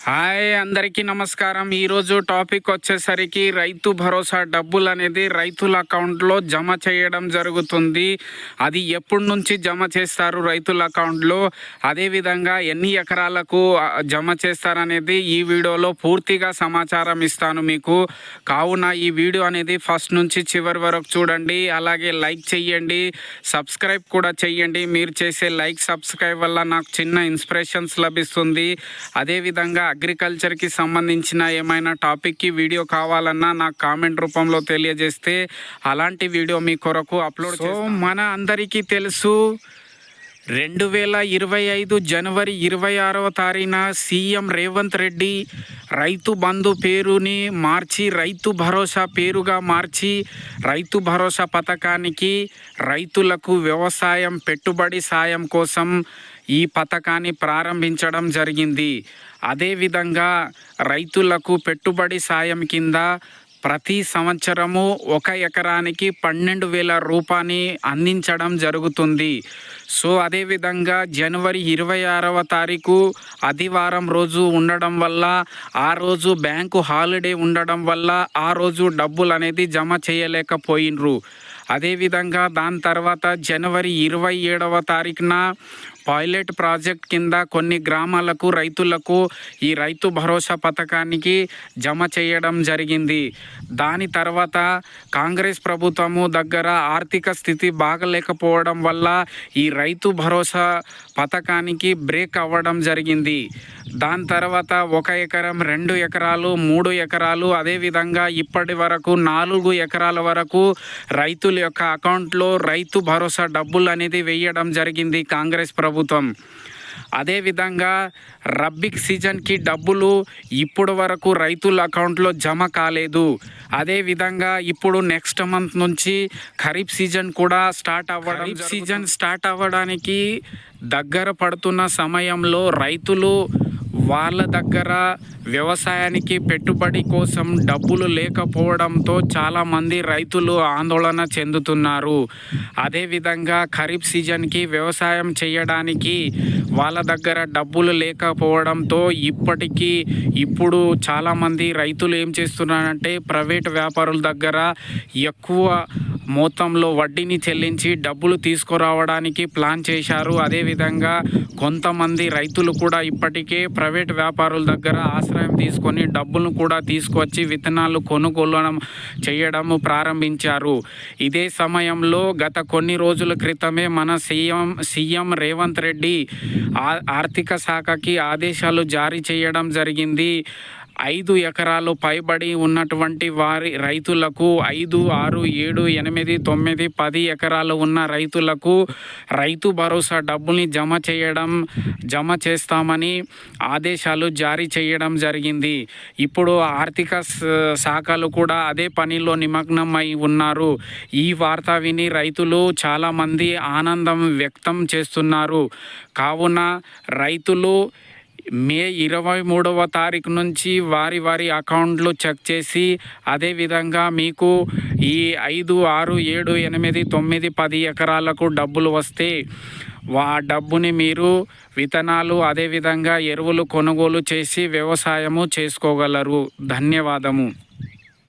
Hi అందరికీ నమస్కారం. ఈరోజు టాపిక్ వచ్చేసరికి రైతు భరోసా డబ్బులు అనేది రైతుల అకౌంట్లో జమ చేయడం జరుగుతుంది. అది ఎప్పటి నుంచి జమ చేస్తారు రైతుల అకౌంట్లో? అదేవిధంగా ఎన్ని ఎకరాలకు జమ చేస్తారనేది ఈ వీడియోలో పూర్తిగా సమాచారం ఇస్తాను మీకు. కావున ఈ వీడియో అనేది ఫస్ట్ నుంచి చివరి వరకు చూడండి. అలాగే లైక్ చేయండి సబ్స్క్రైబ్ కూడా చేయండి మీరు చేసే లైక్ సబ్స్క్రైబ్ వల్ల నాకు చిన్న ఇన్స్పిరేషన్స్ లభిస్తుంది. అదేవిధంగా అగ్రికల్చర్కి సంబంధించిన ఏమైనా టాపిక్కి వీడియో కావాలన్నా నాకు కామెంట్ రూపంలో తెలియజేస్తే అలాంటి వీడియో మీ కొరకు అప్లోడ్ సో మన అందరికీ తెలుసు రెండు వేల ఇరవై ఐదు జనవరి ఇరవై ఆరవ తారీఖున సీఎం రేవంత్ రెడ్డి రైతు బంధు పేరుని మార్చి రైతు భరోసా పేరుగా మార్చి రైతు భరోసా పథకానికి రైతులకు వ్యవసాయం పెట్టుబడి సాయం కోసం ఈ పథకాన్ని ప్రారంభించడం జరిగింది. అదేవిధంగా రైతులకు పెట్టుబడి సాయం కింద ప్రతి సంవత్సరము ఒక ఎకరానికి పన్నెండు వేల రూపాయని అందించడం జరుగుతుంది. సో అదేవిధంగా జనవరి ఇరవై ఆరవ తారీఖు ఆదివారం రోజు ఉండడం వల్ల ఆ రోజు బ్యాంకు హాలిడే ఉండడం వల్ల ఆ రోజు డబ్బులు అనేది జమ చేయలేకపోయినరు. అదేవిధంగా దాని తర్వాత జనవరి ఇరవై ఏడవ తారీఖున పైలట్ ప్రాజెక్ట్ కింద కొన్ని గ్రామాలకు రైతులకు ఈ రైతు భరోసా పథకానికి జమ చేయడం జరిగింది. దాని తర్వాత కాంగ్రెస్ ప్రభుత్వము దగ్గర ఆర్థిక స్థితి బాగలేకపోవడం వల్ల ఈ రైతు భరోసా పథకానికి బ్రేక్ అవ్వడం జరిగింది. దాని తర్వాత ఒక ఎకరం రెండు ఎకరాలు మూడు ఎకరాలు అదేవిధంగా ఇప్పటి వరకు నాలుగు ఎకరాల వరకు రైతుల యొక్క అకౌంట్లో రైతు భరోసా డబ్బులు అనేది వేయడం జరిగింది కాంగ్రెస్ ప్రభుత్వం. అదేవిధంగా రబ్బిక్ సీజన్కి డబ్బులు ఇప్పుడు వరకు రైతుల అకౌంట్లో జమ కాలేదు. అదేవిధంగా ఇప్పుడు నెక్స్ట్ మంత్ నుంచి ఖరీఫ్ సీజన్ కూడా స్టార్ట్ అవ్వడం సీజన్ స్టార్ట్ అవ్వడానికి దగ్గర పడుతున్న సమయంలో రైతులు వాళ్ళ దగ్గర వ్యవసాయానికి పెట్టుబడి కోసం డబ్బులు లేకపోవడంతో చాలామంది రైతులు ఆందోళన చెందుతున్నారు. అదేవిధంగా ఖరీఫ్ సీజన్కి వ్యవసాయం చేయడానికి వాళ్ళ దగ్గర డబ్బులు లేకపోవడంతో ఇప్పటికీ ఇప్పుడు చాలామంది రైతులు ఏం చేస్తున్నారంటే ప్రైవేట్ వ్యాపారుల దగ్గర ఎక్కువ మొత్తంలో వడ్డీని చెల్లించి డబ్బులు తీసుకురావడానికి ప్లాన్ చేశారు. అదేవిధంగా కొంతమంది రైతులు కూడా ఇప్పటికే ప్రైవేట్ వ్యాపారుల దగ్గర ఆశ్రయం తీసుకొని డబ్బులను కూడా తీసుకొచ్చి విత్తనాలు కొనుగోలు చేయడం ప్రారంభించారు. ఇదే సమయంలో గత కొన్ని రోజుల క్రితమే మన సీఎం సీఎం రేవంత్ రెడ్డి ఆర్థిక శాఖకి ఆదేశాలు జారీ చేయడం జరిగింది. ఐదు ఎకరాలు పైబడి ఉన్నటువంటి వారి రైతులకు ఐదు ఆరు ఏడు ఎనిమిది తొమ్మిది పది ఎకరాలు ఉన్న రైతులకు రైతు భరోసా డబ్బుల్ని జమ చేయడం జమ చేస్తామని ఆదేశాలు జారీ చేయడం జరిగింది. ఇప్పుడు ఆర్థిక శాఖలు కూడా అదే పనిలో నిమగ్నం అయి ఉన్నారు. ఈ వార్త విని రైతులు చాలామంది ఆనందం వ్యక్తం చేస్తున్నారు. కావున రైతులు మే ఇరవై మూడవ తారీఖు నుంచి వారి వారి అకౌంట్లు చెక్ చేసి అదేవిధంగా మీకు ఈ ఐదు ఆరు ఏడు ఎనిమిది తొమ్మిది పది ఎకరాలకు డబ్బులు వస్తే ఆ డబ్బుని మీరు విత్తనాలు అదేవిధంగా ఎరువులు కొనుగోలు చేసి వ్యవసాయము చేసుకోగలరు. ధన్యవాదము.